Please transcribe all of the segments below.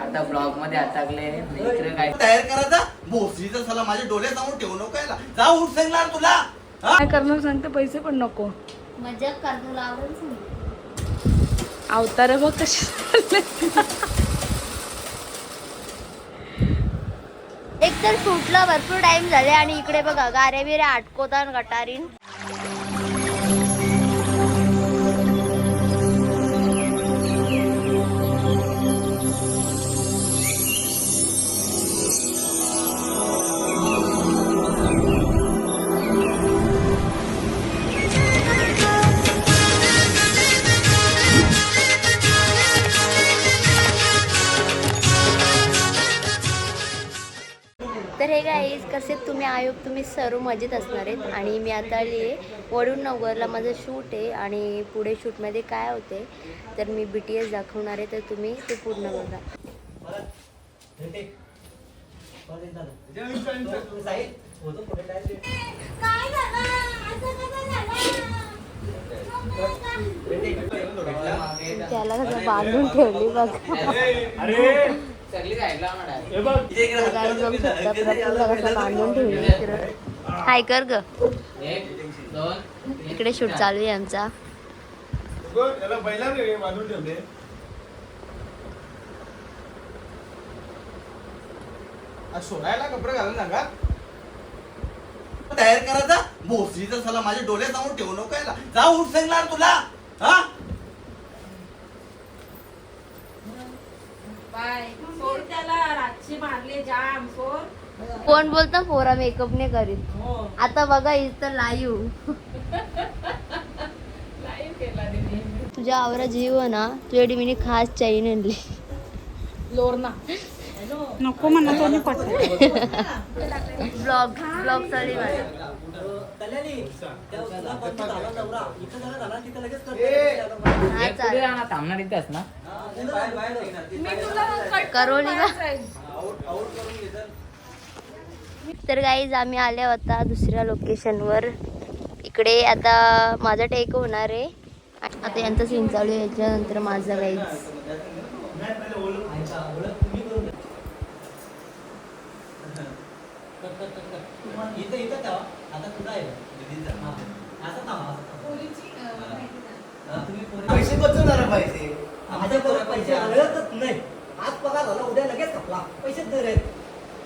आता ब्लॉगमध्ये अटकले काय? तयार करायचा भोसरीचा सला माझ्या डोळ्यासमोर ठेवू नको याला. जा उठ सांगणार तुला. हा? काय करणार सांगते पैसे पण नको. नाही अवतार बघ कशी चालले. एक तर शूटला भरपूर टाइम झाले आणि इकडे बघा गारे बिरे आटकोतान गटारीन. तर हे काय कसे तुम्ही? आयोग तुम्ही सर्व मजेत असणार आहेत. आणि मी आता आली आहे वडून नगरला माझं शूट आहे. आणि पुढे शूटमध्ये काय होते तर मी बी टी एस दाखवणार आहे. तर तुम्ही ते पूर्ण बघा. त्याला कसं बांधून ठेवली बघा. हाय कर ग. इकडे शूट. चालू आहे आमचा. सोडायला कपडे घालून सांगा. तयार करायचा भोसरीचा सला माझ्या डोळ्यासमोर ठेवू नको याला. जा उठ सांगणार तुला. हा बाय सोड त्याला रातची मारले जाम सोड कोण बोलतं? पोरा मेकअप नाही करीत आता बघा इथं लाईव्ह लाईव्ह तुझ्या आवरा जीव ना तुझ्यासाठी मी खास चैन आणली. लोरना. नको म्हणा तो नाही पटत. ब्लॉग ब्लॉग चालू. हा ना मी तुला करोली का तर गाईज आम्ही आले होता दुसऱ्या लोकेशनवर इकडे आता माझा टेक होणार आहे. आता यांचा सीन चालू आहे याच्यानंतर माझा गाईज पैसे बचवणार पाहिजे. माझ्या पैसे नाही. आज पगार झाला उद्या लगेच खपला. पैसेच दर आहेत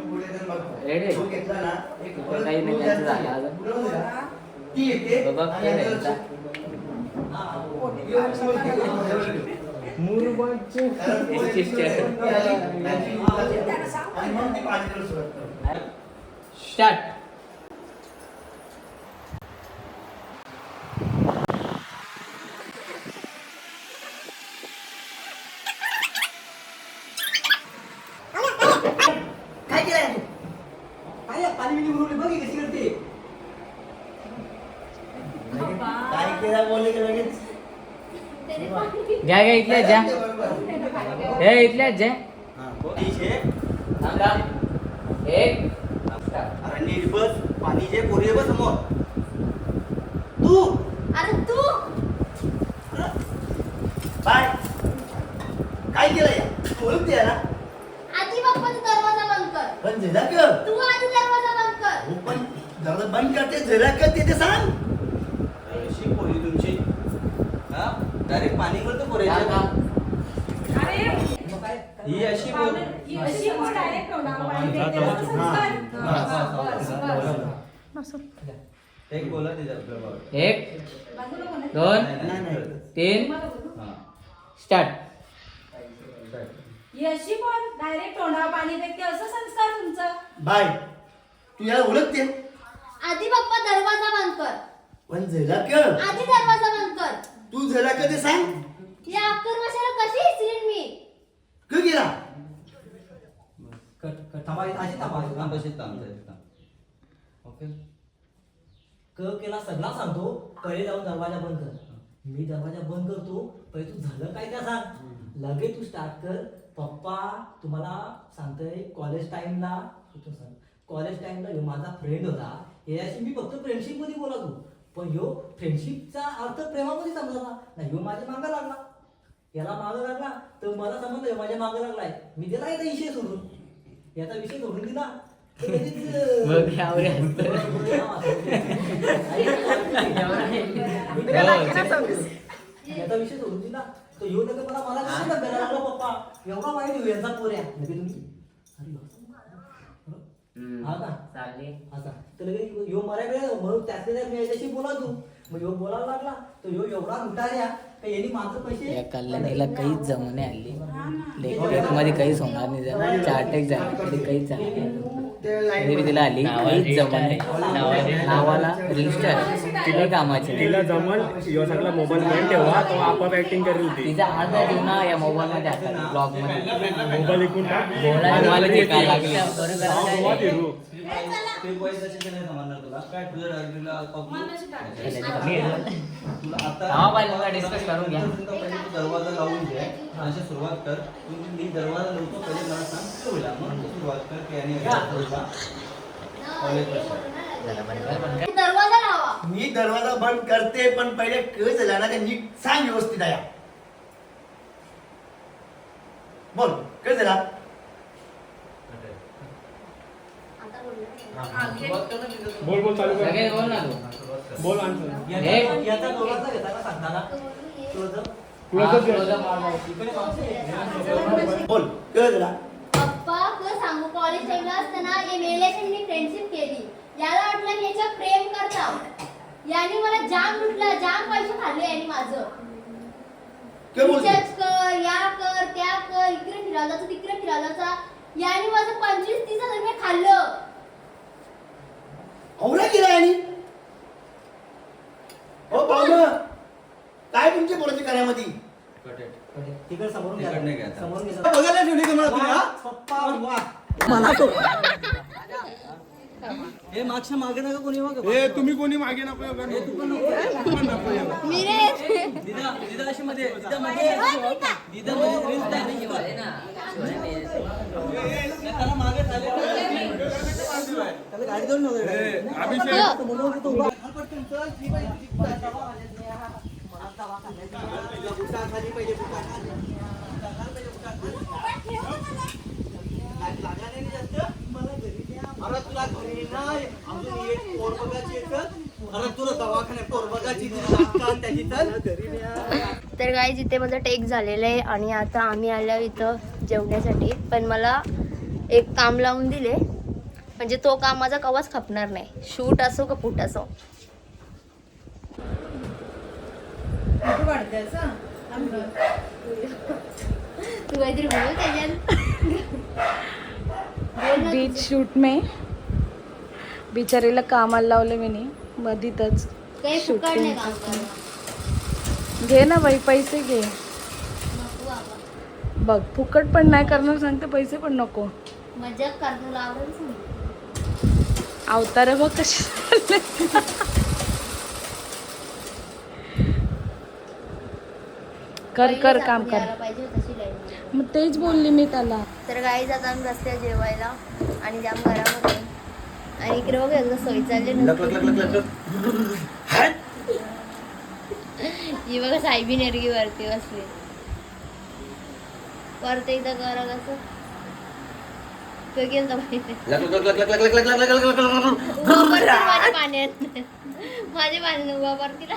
पुढे जाऊन बघतो. रेडी तो घेतला ना, एक इकडे काही नाही त्यांचं झालं अजून. बघ, आणि केलंय आता एकदा. मुरबाडचे कारण पुढे याची स्टेअर. आणि आणि मग ती पाठीकडे सुरुवात करतो. स्टार्ट काय केलंय तू? काय आहे? पाणी बिणी उडवली बघ ही घ्या घ्या इथल्या ज्या हे इथल्याच. एक. नीट बस पाणीचे पोरी बस समोर. तू. अरे तू. बाय. काय केलंय? ओळखते याला? आधी बाप्पाचा दरवाजा बंद कर. पण झिरा कर. तू आधी दरवाजा बंद कर. हो पण दरवाजा बंद करते झिरा कर ते सांग. अशी बोल ही अशी तोंडावर पाणी बस. एक बोला एक दोन तीन स्टार्ट. ही अशी बोल डायरेक्ट तोंडावर पाणी फेकते असं संस्कार तुमचं? बाय. तू याला ओळखते? आधी पप्पा दरवाजा बंद कर. पण झाला का आधी दरवाजा बंद कर. तू झाला का ते सांग? या अक्कर कशी मी? का गेला? कट कट थांबा अशी थांबा अशी थांब ओके. क केला सगळा सांगतो पहिले जाऊन दरवाजा बंद कर. मी दरवाजा बंद करतो पहिले तू झालं काय त्या सांग? लगेच तू स्टार्ट कर. पप्पा तुम्हाला सांगतोय कॉलेज टाइमला कॉलेज टाइमला माझा फ्रेंड होता. याशी मी फक्त फ्रेंडशिपमध्ये बोलत. होतो पण ह्यो फ्रेंडशिपचा अर्थ प्रेमामध्ये समजला. नाही ह्यो माझ्या मागं लागला. याला मागं लागला तर मला समजलं ह्यो माझ्या मागं लागलाय. मी दिला याचा विषय सोडून. याचा विषय सोडून दिला. तर हसतोय. याचा विषय सोडून. दिला. तो येऊ नका मला मला कसं डब्याला लागला पप्पा? एवढा वाईट येऊ यांचा पोऱ्या. लगे तुम्ही. हा का? चालले असा तर लगे यो मराय वेळ मी याच्याशी बोला तू मग यो बोलायला लागला तर यो एवढा लुटाऱ्या तर यांनी माझं पैसे या कल्याणीला काहीच जमणे आली. लेखमध्ये काहीच होणार नाही झालं चाटक झालं तरी काहीच झालं नाही. तरी बी तिला आली काहीच जमणे नावाला रजिस्टर तिला कामाची नाही. तिला जमल यो सगळा मोबाईल घेऊन ठेवा तो आपोआप ऍक्टिंग करेल ती. तिचा अर्धा ना या मोबाईल मध्ये आता ब्लॉगमध्ये. मोबाईल ऐकून टाक. बोलायला मला ते काय लागले? नाव गोवा फिरू ते पैसे तसे नाही समजणार तुला. काय तुझ्या डायरीला तुला आता नाव पाहिलं का डिस्कस करून घ्या. पहिले तू दरवाजा लावून घे. अशी सुरुवात कर. तू मी दरवाजा लावतो पहिले मला सांग मग. तू सुरुवात कर की आणि दरवाजा लावा. मी दरवाजा बंद करते पण पहिले क झाला ना ते नीट सांग व्यवस्थित आहे बोल क झाला आता बोलणार. बोल बोल चालू कर. लगेच बोल ना तू. बोल आन्सर याचा- याचा दरवाजा घेता का सांगताना? तुझं हा, घे. close-up मारला. इकडे मागचं. बोल क झाला पप्पा तुला सांगू कॉलेज टाइमला असताना मी फ्रेंडशिप केली. याला वाटलं मी याच्यावर प्रेम करता याने मला जाम लुटला जाम पैसे खाल्ले याने माझं. काय बोलते रिचार्ज कर या कर त्या कर इकडे फिरायला जायचं तिकडे फिरायला जायचं याने माझं पंचवीस तीस हजार रुपये खाल्लं. औरा गेला आणि हो पाहुणं काय तुमच्या पोराची कार्यामध्ये तिकडे समोरून घ्या. तिकडनं घ्या आता. समोरून घ्या. बघायला ठेवली का मला तुम्ही हा? पप्पा वा. हे मागच्या मागे नका कोणी मागे ए तुम्ही कोणी मागे नको येऊ का? तू पण नको येऊ. दिदा दिदा अशी मध्ये दिदा मध्ये दिदा मध्ये रील्स त्याला तर गाई जिथे माझं टेक झालेलं आहे आणि आता आम्ही आल्या इथं जेवण्यासाठी. पण मला एक काम लावून दिले. म्हणजे तो काम माझा कवाच खपणार नाही. शूट असो का फूट असो. तू काहीतरी बोल त्याच्यात बोल ना बीच शूट में बिचारीला कामाला लावले मी मधीतच नाही. करणार घे ना बाई पैसे घे. नको बाबा. बघ फुकट पण नाही करणार सांगते पैसे पण नको. नाही अवतार बघ कशी. कर कर काम कर. मग तेच बोलली मी त्याला. तर गाई जात आम्ही रस्त्यात जेवायला आणि जाम घरामध्ये. आणि इकडे बघ एकदा सोय चालली. ही बघा सायबी नेरगी वरती बसली. परत एकदा करा कसं? तो गेलता माहिती माझ्या पाण्यात माझ्या पाण्यात उभा परतीला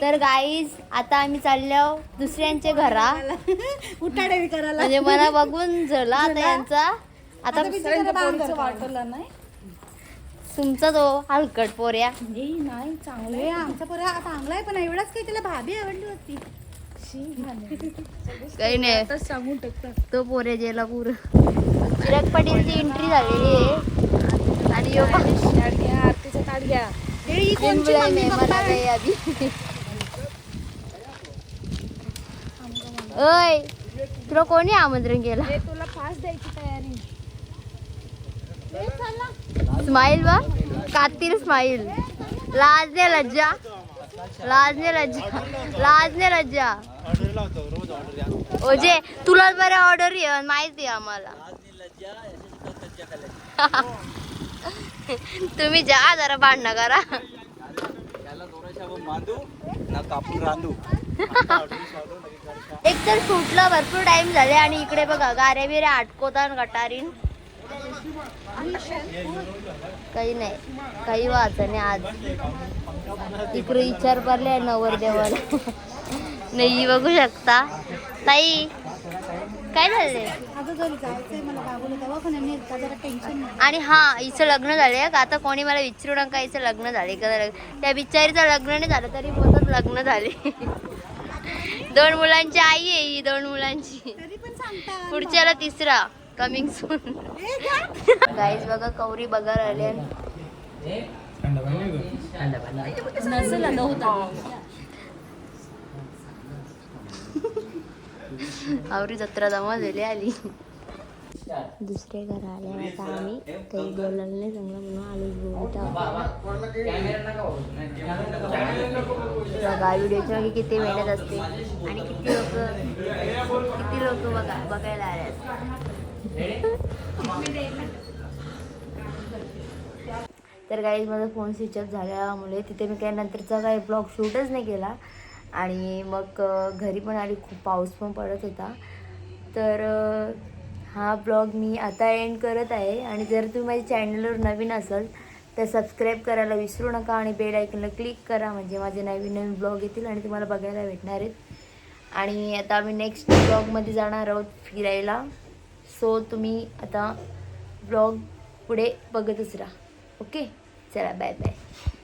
तर गाईज आता आम्ही चाललो दुसऱ्यांच्या घरा उठाडे करायला म्हणजे मला बघून झाला आता यांचा आता नाही तुमचा तो हलकट पोऱ्या नाही चांगलं ए, आमचा पोरा चांगला आहे पण एवढाच काही त्याला भाभी आवडली होती काही नाही. सांगून तो पोऱ्या जेला पुर. चिराग पाटीलची एंट्री झालेली आहे. आणि घ्या आरतीचा ताट घ्या. ए, कोणची बुलाय मम्मी मेहमान पप्पा? आ गए अभी ओय तुला कोणी आमंत्रण केलं? तुला फास्ट द्यायची तयारी. स्माइल बा कातील स्माइल लाजने लज्जा. लाजने लज्जा. लाजने लज्जा. ओजे तुला बरं ऑर्डर माहिती आहे आम्हाला. तुम्ही जा जरा भांडणं करा. एक तर शूटला भरपूर टाइम झाले आणि इकडे बघा गाऱ्या बिऱ्या आटकोता गटारीन. काही नाही काही वाच नाही आज. इकडे विचार पडले नवरदेवाला. नाही बघू शकता. ताई काय नाही. आणि हा हिचं लग्न झालंय का? आता कोणी मला विचारू नका हिचं लग्न झाले का? त्या बिचारीचं लग्न नाही झालं तरी बोलतात लग्न झाले. दोन मुलांची आई आहे ही दोन मुलांची. तरी पण सांगता. पुढच्याला तिसरा कमिंग सून. गाईज बघा कौरी बघायला आले नसेल आता होता. आवरी जत्रा जमा झाली आली. दुसरे घर आले आता आम्ही. काही बोलायला नाही चांगलं म्हणून आलो बोलता बघा. व्हिडिओच्या मागे किती मेहनत असते. आणि किती लोक किती लोक बघा बघायला आले. तर काही माझा फोन स्विच ऑफ झाल्यामुळे तिथे मी काही नंतरचा काही ब्लॉग शूटच नाही केला. आणि मग घरी पण आली खूप पाऊस पण पडत होता. तर हा ब्लॉग मी आता एंड करत आहे. आणि जर तुम्ही माझ्या चॅनलवर नवीन असाल तर सबस्क्राईब करायला विसरू नका आणि बेल आयकनला क्लिक करा. म्हणजे माझे नवीन नवीन ब्लॉग येतील आणि तुम्हाला बघायला भेटणार आहेत. आणि आता आम्ही नेक्स्ट ब्लॉगमध्ये जाणार आहोत फिरायला. सो तुम्ही आता ब्लॉग पुढे बघतच राहा. ओके चला बाय बाय